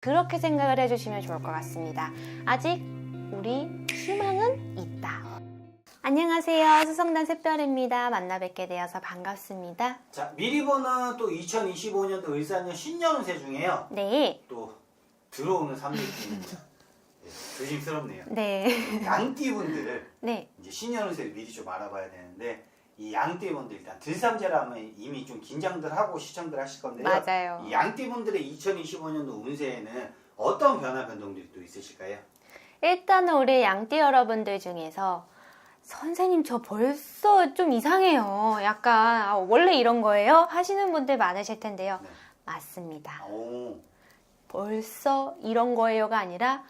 그렇게 생각을 해주시면 좋을 것 같습니다. 아직 우리 희망은 있다. 안녕하세요. 수성단 샛별입니다. 만나 뵙게 되어서 반갑습니다. 자, 미리 보는 또 2025년도 을사년 신년운세 중에요. 네. 또 들어오는 삼일입니다. 네, 조심스럽네요. 네. 양띠분들을 네. 이제 신년운세를 미리 좀 알아봐야 되는데 이 양띠분들 일단 들삼재라면 이미 좀 긴장들 하고 시청들 하실 건데요. 맞아요. 이 양띠분들의 2025년도 운세에는 어떤 변화 변동들이 또 있으실까요? 일단은 우리 양띠 여러분들 중에서 선생님 저 벌써 좀 이상해요. 약간 아, 원래 이런 거예요? 하시는 분들 많으실 텐데요. 네. 맞습니다. 오, 벌써 이런 거예요가 아니라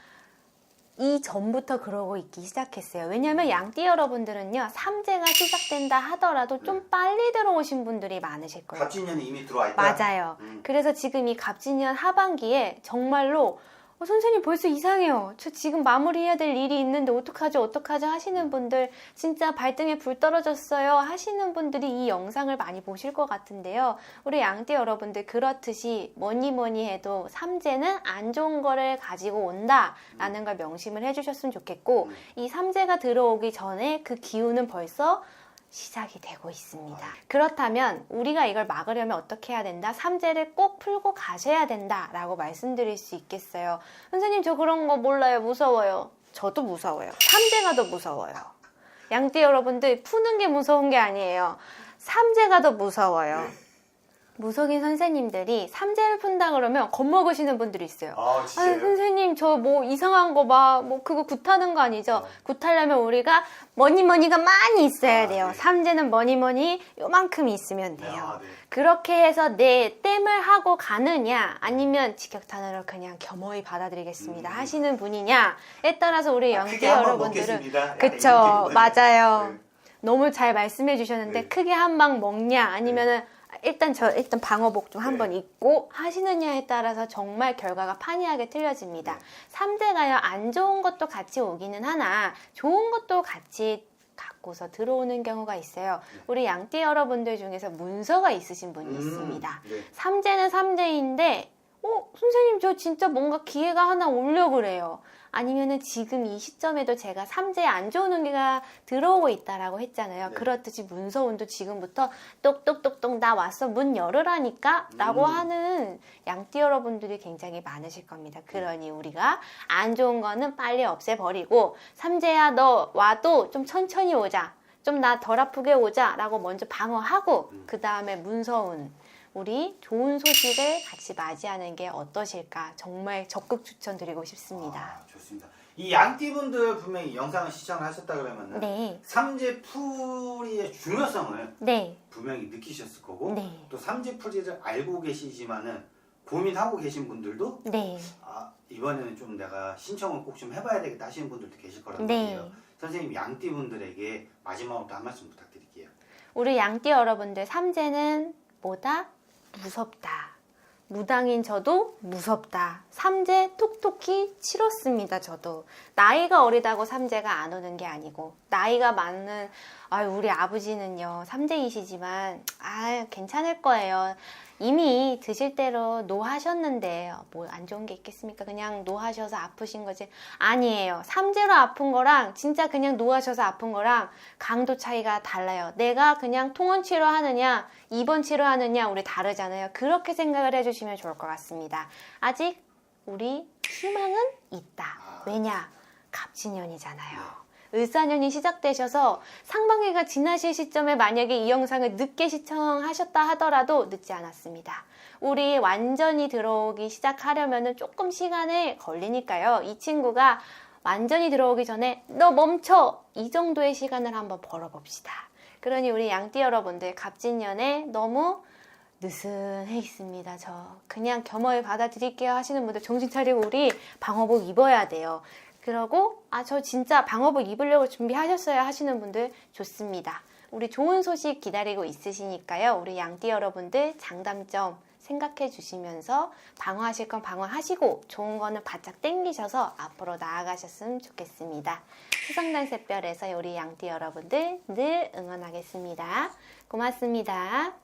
이 전부터 그러고 있기 시작했어요. 왜냐하면 양띠 여러분들은요, 삼재가 시작된다 하더라도 좀 빨리 들어오신 분들이 많으실 거예요. 갑진년이 이미 들어와 있다. 맞아요. 음. 그래서 지금 이 갑진년 하반기에 정말로 어, 선생님 벌써 이상해요. 저 지금 마무리해야 될 일이 있는데 어떡하죠, 어떡하죠 하시는 분들 진짜 발등에 불 떨어졌어요 하시는 분들이 이 영상을 많이 보실 것 같은데요. 우리 양띠 여러분들 그렇듯이 뭐니 뭐니 해도 삼재는 안 좋은 거를 가지고 온다라는 걸 명심을 해주셨으면 좋겠고 음. 이 삼재가 들어오기 전에 그 기운은 벌써 시작이 되고 있습니다. 그렇다면 우리가 이걸 막으려면 어떻게 해야 된다? 삼재를 꼭 풀고 가셔야 된다 라고 말씀드릴 수 있겠어요. 선생님 저 그런 거 몰라요. 무서워요. 저도 무서워요. 삼재가 더 무서워요. 양띠 여러분들 푸는 게 무서운 게 아니에요. 삼재가 더 무서워요. 네. 무속인 선생님들이 삼재를 푼다 그러면 겁먹으시는 분들이 있어요. 아, 아? 선생님 저 뭐 이상한 거 봐. 뭐 그거 굿하는 거 아니죠? 네. 굿하려면 우리가 머니 머니가 많이 있어야 아, 돼요. 네. 삼재는 머니 머니 요만큼 있으면 돼요. 아, 네. 그렇게 해서 내 땜을 하고 가느냐 아니면 직격탄으로 그냥 겸허히 받아들이겠습니다 음. 하시는 분이냐에 따라서 우리 아, 한번 여러분들은 그쵸. 맞아요. 네. 너무 잘 말씀해 주셨는데 네. 크게 한 방 먹냐 아니면은 일단 저 일단 방어복 좀 네. 한번 입고 하시느냐에 따라서 정말 결과가 판이하게 틀려집니다. 네. 삼재가요 안 좋은 것도 같이 오기는 하나 좋은 것도 같이 갖고서 들어오는 경우가 있어요. 네. 우리 양띠 여러분들 중에서 문서가 있으신 분이 음, 있습니다. 네. 삼재는 삼재인데, 어, 선생님, 저 진짜 뭔가 기회가 하나 오려 그래요. 아니면은 지금 이 시점에도 제가 삼재에 안 좋은 운기가 들어오고 있다라고 했잖아요. 네. 그렇듯이 문서운도 지금부터 똑똑똑똑 나 왔어 문 열으라니까 라고 음. 하는 양띠 여러분들이 굉장히 많으실 겁니다. 그러니 우리가 안 좋은 거는 빨리 없애버리고 삼재야 너 와도 좀 천천히 오자. 좀 나 덜 아프게 오자 라고 먼저 방어하고 음. 그 다음에 문서운 우리 좋은 소식을 같이 맞이하는 게 어떠실까 정말 적극 추천드리고 싶습니다. 아, 좋습니다. 이 양띠분들 분명히 영상을 시청을 하셨다 그러면은 네, 삼재 풀이의 중요성을 네, 분명히 느끼셨을 거고 네, 또 삼재 풀이를 알고 계시지만은 고민하고 계신 분들도 네, 아, 이번에는 좀 내가 신청을 꼭 좀 해봐야 되겠다 하시는 분들도 계실 거란 네. 말이에요. 선생님 양띠 분들에게 마지막으로 또한 말씀 부탁드릴게요. 우리 양띠 여러분들 삼재는 뭐다? 무섭다. 무당인 저도 무섭다. 삼재 톡톡히 치렀습니다, 저도. 나이가 어리다고 삼재가 안 오는 게 아니고, 나이가 많은, 아유, 우리 아버지는요, 삼재이시지만, 아 괜찮을 거예요. 이미 드실 대로 노하셨는데, 뭐 안 좋은 게 있겠습니까? 그냥 노하셔서 아프신 거지. 아니에요. 삼재로 아픈 거랑, 진짜 그냥 노하셔서 아픈 거랑, 강도 차이가 달라요. 내가 그냥 통원 치료하느냐, 입원 치료하느냐, 우리 다르잖아요. 그렇게 생각을 해주시면 좋을 것 같습니다. 아직 우리 희망은 있다. 왜냐? 갑진년이잖아요. 을사년이 시작되셔서 상반기가 지나실 시점에 만약에 이 영상을 늦게 시청하셨다 하더라도 늦지 않았습니다. 우리 완전히 들어오기 시작하려면 조금 시간이 걸리니까요. 이 친구가 완전히 들어오기 전에 너 멈춰! 이 정도의 시간을 한번 벌어봅시다. 그러니 우리 양띠 여러분들 갑진년에 너무 느슨해 있습니다. 저 그냥 겸허히 받아들일게요 하시는 분들 정신 차리고 우리 방어복 입어야 돼요. 그러고 아 저 진짜 방어복 입으려고 준비하셨어요 하시는 분들 좋습니다. 우리 좋은 소식 기다리고 있으시니까요. 우리 양띠 여러분들 장단점 생각해 주시면서 방어하실 건 방어하시고 좋은 거는 바짝 땡기셔서 앞으로 나아가셨으면 좋겠습니다. 수성단 샛별에서 우리 양띠 여러분들 늘 응원하겠습니다. 고맙습니다.